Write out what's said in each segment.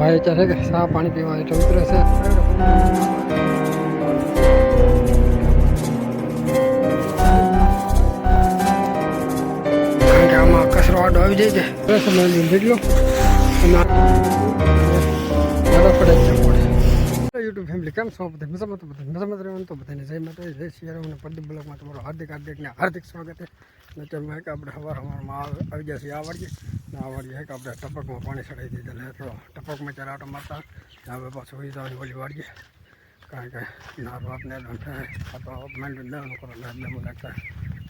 ભાઈ ચાલે કે સા પાણી પીવા એટલે ઉતરે છે. કચરો આડો આવી જાય છે. બસ અમે નીકળ્યો યુટ્યુબ ફેમિલી કેમ છો? બધા મજામાં તો બધા મજામાં રહેવાનું, તો બધાને જય માતા જય શિયાળા અને પ્રદીપ બ્લોકમાં તમારું હાર્દિક હાર્દિક ને હાર્દિક સ્વાગત અને તેમાં કે આપણે સવાર સવારમાં આવી જશે આ વાડીએ. ને આ વાડીએ કે આપણે ટપકમાં પાણી ચડાવી ને થોડો ટપકમાં ચરાટો મારતા. ને હવે પાછું હોઈ જવાની ઓલી વાડીએ. કારણ કે ના બાપને મેન્ટેન દેવાનું કરો ને એટલે લાગતા.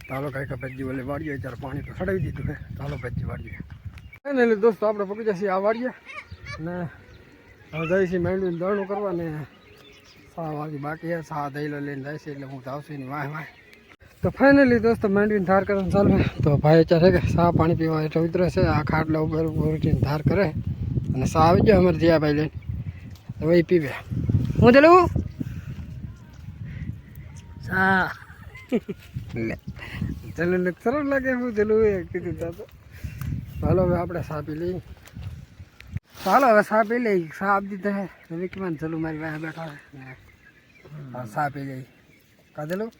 ચાલો કાંઈ કે ભેજી ઓલી વાડીએ ત્યારે પાણી તો ચડાવી દીધું ને ચાલો ભેજી વાળીએ એને દોસ્તો આપણે પકડી જશે આ વાળીએ ને હવે જઈશું મેંડવીને દળનું કરવા ને સા વાગી બાકી છે સા દહીલો લઈને જાય છે એટલે હું તો ને નહીં વાહ વાહ. તો ફાઇનલી દોસ્તો મેંડવીને ધાર કરવાનું ચાલુ તો ભાઈ અત્યારે કે સા પાણી પીવા એટલે ઉતરે છે આ ખાટલા ઉપર ઉઠીને ધાર કરે. અને સા આવી ગયો અમારે જીયાભાઈ લઈને. તો ભાઈ પીવે. હું ચલું? સા ચાલો સરળ લાગે હું તેલું કીધું તા. તો હવે આપણે સા પી લઈએ. ચાલો હવે સા પી લઈ સા આપી દીધા હે હવે કેમાં ચલું મારી પાસે બેઠા હા, સા પી લઈ. કાધેલું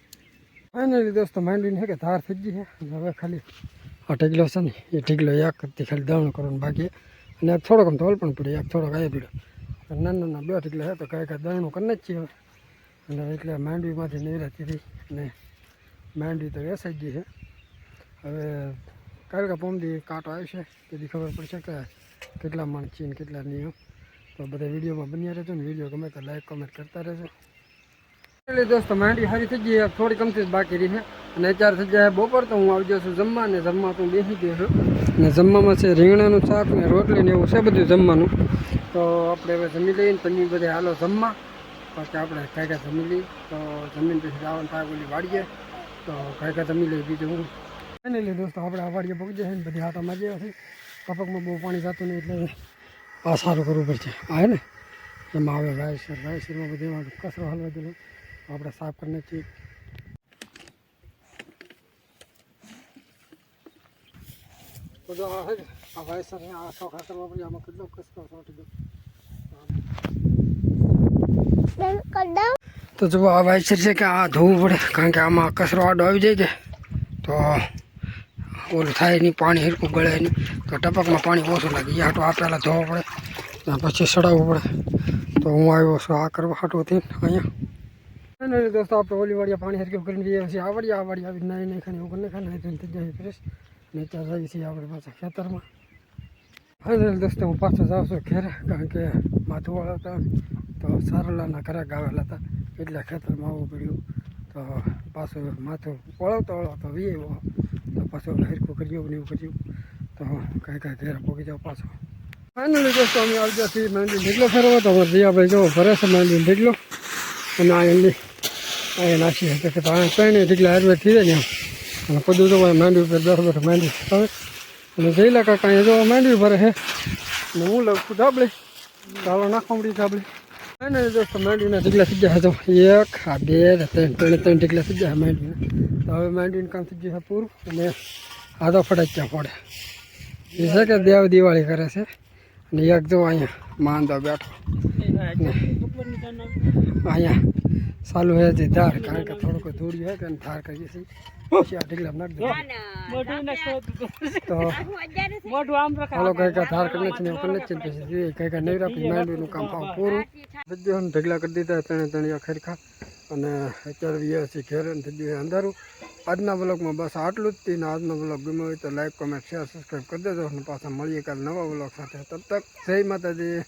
ફાઇનલી દોસ્તો માંડવીને છે કે ધાર થઈ ગઈ છે. હવે ખાલી આ ઢીગલો છે ને એ ઢીગલો એક કરતી ખાલી દવણ કરવાનું બાકી અને એક થોડોક તોલ પણ પડ્યો એક થોડોક આવી પડ્યો. નાના નાના બે ઢીગલા છે તો કાંઈ કાંઈ દવણું કરી જ છીએ અને એટલે માંડવીમાંથી નિવૃત્તિ રહી અને માંડવી તો વેસાઈ ગઈ છે. હવે કાલકા પોમદી કાંટો આવશે તેથી ખબર પડશે કે કેટલા માણસ છે ને કેટલા નિયમ તો બધા વિડીયોમાં બન્યા રહેજો ને વીડિયો ગમે તો લાઈક કમેન્ટ કરતા રહેજો. એટલે દોસ્તો, માંડી સારી થઈ ગઈ થોડી કમથી બાકી રહી છે અને અત્યારે થઈ જાય બપોર, તો હું આવી જાઉં છું જમવા ને જમવા તો બેસી ગયો છું. અને જમવામાં છે રીંગણાનું શાક ને રોટલી ને એવું છે બધું જમવાનું. તો આપણે હવે જમી લઈએ ને તમે બધા હાલો જમવા. પછી આપણે કાંઈ જમી લઈએ. તો જમીન પછી રાવણ થાય વાળીએ તો કાંઈ જમી લઈએ, બીજું હું. ફાઇનલી દોસ્તો, આપણે આ વાળીએ પગજે છે ને, બધી હાથમાં જેવા છે કપકમાં બહુ પાણી જતું નહીં એટલે આ સારું કરવું પડશે. આ હે ને? એમાં આવે વાયસર વાયસરમાં બધું કચરો હલવા દેલો. આપણે સાફ કરી નાખીએ. બધું આ ને, આ વાયસર આ ચોખા આમાં કેટલો કચરો ચોંટી દો તો જો આ વાયસર છે કે આ ધોવું પડે કારણ કે આમાં કચરો આડો આવી જાય કે તો ઓલું થાય નહીં પાણી હરકું ગળે નહીં તો ટપકમાં પાણી ઓછું લાગે એ હાટું આ પહેલાં ધોવું પડે ત્યાં પછી સડાવવું પડે તો હું આવ્યો છું આ કરવા હાટું થઈને અહીંયા અને દોસ્તો આપણે ઓલી વાડિયા પાણી હરકું કરીને જઈએ છીએ આ વાડિયા આ વાડિયા આવી નાઈ નહીં ખાને એવું કરીને ખાને થઈ જાય ફ્રેશ ને ત્યાં જઈએ છીએ આપણે પાછા ખેતરમાં ફાઇનલ દોસ્તો હું પાછો જાઉં છું ઘેરે કારણ કે માથું વાળા હતા તો સારલાના ઘરે ગાવેલા હતા એટલે ખેતરમાં આવવું પડ્યું તો પાછું માથું વળાવતો વળાવતો વી આવ્યો તો પાછું હરખું કર્યું ને એવું કર્યું તો કાંઈ કાંઈ ઘેર પહોંચી જાઓ પાછો. ફાઇનલી દોસ્તો અમે આવી છીએ ઢીકલો ફેરવો તો અમારે જીયાભાઈ જો ભરે છે, માંડી ઢીકલો અને આ એમની આ નાખી હતી કે અહીંયા ત્રણેય ઢીકલા આયુર્વેદ થઈ જાય ને અને બધું તો માંડવી ઉપર બેઠો બેઠો માંડવી હવે અને જઈલા કાંઈ જો માંડવી ભરે છે. ને હું લઉં છું ધાબળી. ચાલો, નાખો મળી ધાબળી. અને દોસ્તો માંડવીના ઢીકલા થઈ ગયા તો એક આ બે ત્રણ ત્રણ ત્રણ ઢીકલા થઈ ગયા માંડવીના તો હવે માંડવીનું કામ થઈ ગયું છે પૂરું. અને આ તો ફટાક્યા પડે એ છે કે દેવ દિવાળી કરે છે. અને એક જો અહીંયા માંદો બેઠો. અહીંયા ચાલુ હે જે ધાર કારણ કે થોડુંક ધૂળ હોય કે ધાર કરીએ છીએ. પછી આ ઢીકલા નાખી તો હાલો કઈ કઈ ધાર કરી નાખીને કરી નાખીને પછી જોઈએ કઈ કઈ નહીં રાખી માંડવીનું કામ પાવ પૂરું. બધું ઢગલા કરી દીધા ત્રણે ત્રણ ખરખા અને અત્યારે વ્યા છે ઘેર થઈ અંધારું. આજના બ્લોગમાં બસ આટલું જ હતી ને આજનો બ્લોગ ગમ્યો હોય તો લાઈક કોમેન્ટ શેર સબસ્ક્રાઈબ કરી દેજો. અને પાછા મળીએ કાલે નવા બ્લોગ સાથે. તબ તક જય માતાજી.